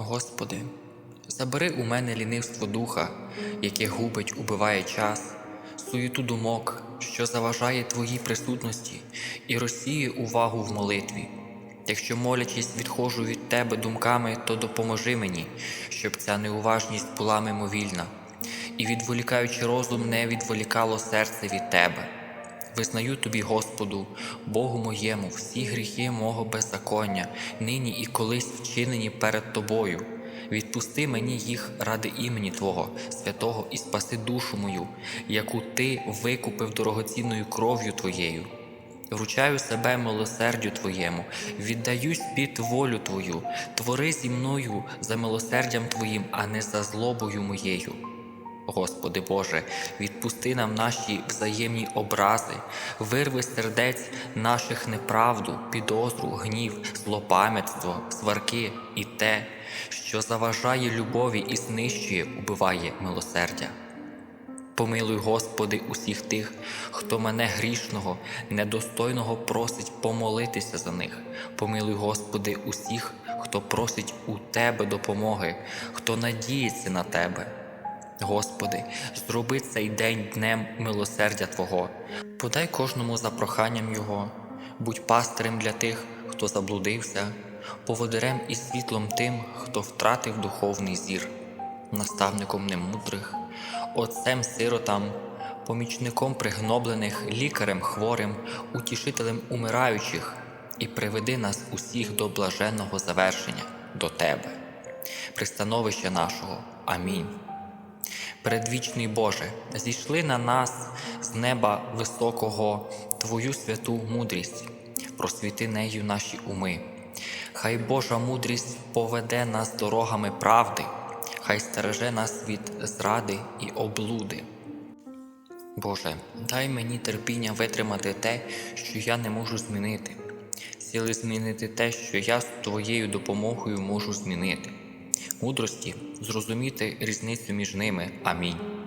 Господи, забери у мене лінивство духа, яке губить, убиває час, суєту думок, що заважає Твоїй присутності і розсіє увагу в молитві. Якщо молячись, відходжу від Тебе думками, то допоможи мені, щоб ця неуважність була мимовільна, і відволікаючи розум, не відволікало серце від Тебе. Визнаю тобі, Господу, Богу моєму, всі гріхи мого беззаконня, нині і колись вчинені перед Тобою. Відпусти мені їх ради імені Твого, святого, і спаси душу мою, яку Ти викупив дорогоцінною кров'ю Твоєю. Вручаю себе милосердю Твоєму, віддаюсь під волю Твою, твори зі мною за милосердям Твоїм, а не за злобою моєю. Господи Боже, відпусти нам наші взаємні образи, вирви сердець наших неправду, підозру, гнів, злопам'ятство, сварки і те, що заважає любові і знищує, убиває милосердя. Помилуй, Господи, усіх тих, хто мене грішного, недостойного просить помолитися за них. Помилуй, Господи, усіх, хто просить у Тебе допомоги, хто надіється на Тебе. Господи, зроби цей день днем милосердя Твого, подай кожному за проханням Його, будь пастирем для тих, хто заблудився, поводирем і світлом тим, хто втратив духовний зір, наставником немудрих, отцем сиротам, помічником пригноблених, лікарем хворим, утішителем умираючих, і приведи нас усіх до блаженного завершення, до Тебе, пристановища нашого. Амінь. Предвічний Боже, зійшли на нас з неба високого Твою святу мудрість, просвіти нею наші уми. Хай Божа мудрість поведе нас дорогами правди, хай стереже нас від зради і облуди. Боже, дай мені терпіння витримати те, що я не можу змінити, сили змінити те, що я з Твоєю допомогою можу змінити, мудрості зрозуміти різницю між ними. Амінь.